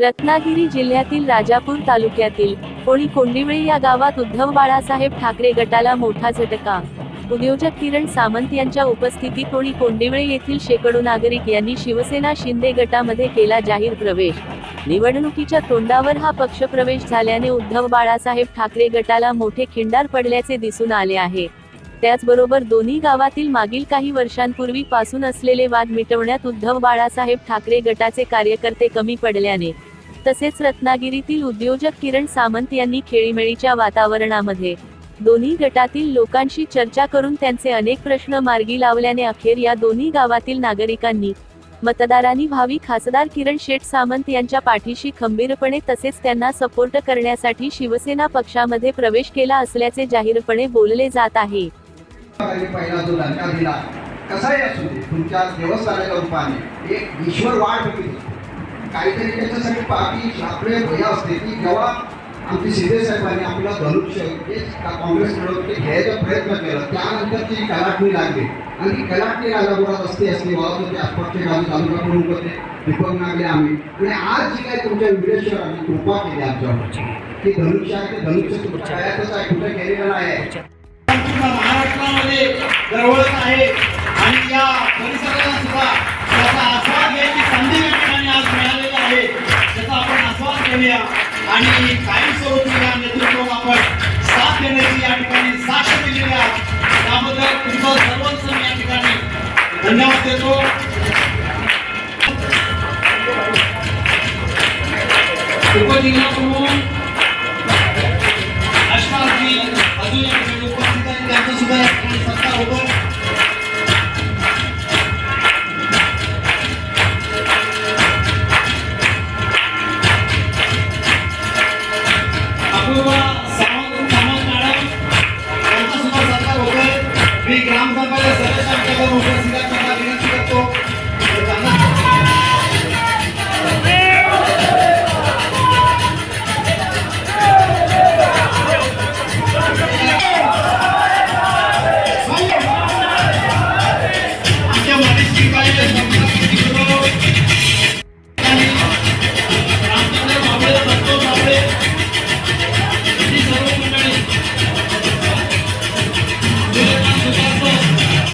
रत्नागिरी जिल्ह्यातील राजापूर तालुक्यातील होळी कोंडिवळी या गावात उद्धव बाळासाहेब ठाकरे गटाला मोठा झटका. उद्योजक किरण सामंत यांच्या उपस्थितीत होळी कोंडिवळे येथील शेकडो नागरिक यांनी शिवसेना शिंदे गटामध्ये केला जाहीर प्रवेश. निवडणुकीच्या तोंडावर हा पक्ष प्रवेश झाल्याने उद्धव बाळासाहेब ठाकरे गटाला मोठे खिंडार पडल्याचे दिसून आले आहे. त्याचबरोबर दोन्ही गावातील मागील काही वर्षांपूर्वी पासून असलेले वाद मिटवण्यात उद्धव बाळासाहेब ठाकरे गटाचे कार्यकर्ते कमी पडल्याने तसेच रत्नागिरीतील उद्योजक किरण सामंत यांनी खेळीमेळीच्या वातावरणामध्ये दोन्ही गटातील लोकांशी चर्चा करून त्यांचे अनेक प्रश्न मार्गी लावल्याने अखेर या दोन्ही गावातील नागरिकांनी मतदारांनी भावी खासदार किरण शेठ सामंत यांच्या पाठीशी खंबीरपणे तसेच त्यांना सपोर्ट करण्यासाठी शिवसेना पक्षामध्ये प्रवेश केला असल्याचे जाहीरपणे बोलले जात आहे. कसाही असू दे तुमच्या देवस्थानाच्या रूपाने एक ईश्वर वाट होती. काहीतरी त्याच्यासाठी बाकी शास्त्रीय भय असते की जेव्हा आमची शिंदे साहेबांनी आपला धनुष्य काँग्रेस का- ते घ्यायचा प्रयत्न केला त्यानंतर ती गलाटणी लागली. आणि ती गलाटणी राजापुरात असते असते वाहत होते आसपासचे गावी तालुका प्रमुख होते दीपक नागले आम्ही. आणि आज जी काही तुमच्या विरेश्वरांनी कृपा केली आमच्यावर की धनुष्य आहे ते धनुष्य तुमच्या आहे कुठे गेलेलं नाही आहे. महाराष्ट्रामध्ये जवळच आहे. आस्वाद आणि कायमस्वरूपी या नेतृत्वाला आपण साथ देण्याची या ठिकाणी साक्ष दिलेली आहे. त्याबद्दल तुमचं सर्वांचं मी या ठिकाणी धन्यवाद देतो. उपजिल्हा प्रमुख Thank you.